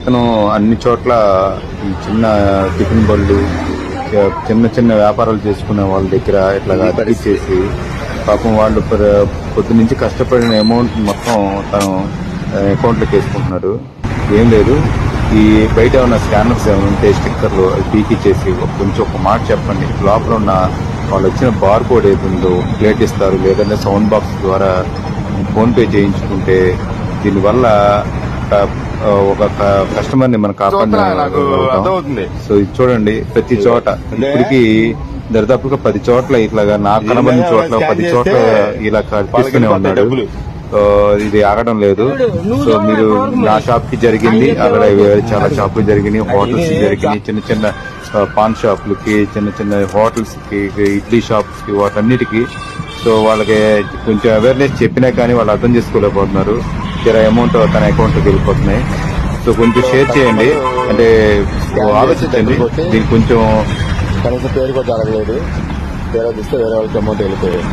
అతను అన్ని చోట్ల ఈ చిన్న టిఫిన్ బళ్ళు చిన్న చిన్న వ్యాపారాలు చేసుకునే వాళ్ళ దగ్గర ఇట్లా చేసి పాపం వాళ్ళు పొద్దు నుంచి కష్టపడిన అమౌంట్ మొత్తం తను అకౌంట్లోకి వేసుకుంటున్నాడు. ఏం లేదు. ఈ బయట ఉన్న స్కానర్స్ ఉంటే స్టిక్కర్లు పీకిచ్చేసి ఒక- కొంచెం ఒక మాట చెప్పండి. లోపల ఉన్న వాళ్ళు వచ్చిన బార్ కోడ్ ఏది ఉందో ప్లేట్ ఇస్తారు. లేదంటే సౌండ్ బాక్స్ ద్వారా ఫోన్ పే చేయించుకుంటే దీనివల్ల ఒక- కస్టమర్ని మనం. కాపాడుతున్నాం సో ఇది చూడండి ప్రతి చోట. ఇప్పటికి దరిదాపుగా పది చోట్ల ఇట్లాగా నాకు కనబడిన చోట్ల పది చోట్ల ఇలా తీసుకునే వాళ్ళకి ఉన్నాడు. ఇది ఆగడం లేదు. సో మీరు నా షాప్కి జరిగింది అక్కడ చాలా షాపులు జరిగినాయి హోటల్స్ జరిగినాయి చిన్న చిన్న పాన్ షాపులకి చిన్న చిన్న హోటల్స్కి ఇడ్లీ షాప్స్కి వాటన్నిటికి. సో వాళ్ళకి కొంచెం అవేర్నెస్ చెప్పినా కానీ వాళ్ళు అర్థం చేసుకోలేకపోతున్నారు. జర అమౌంట్ తన అకౌంట్లోకి వెళ్ళిపోతున్నాయి. సో కొంచెం షేర్ చేయండి. అంటే ఆలోచించండి. దీనికి కొంచెం కనీసం పేరు కూడా జరగలేదు. వేరే చూస్తే వేరే వాళ్ళకి అమౌంట్ వెళ్ళిపోయాయి.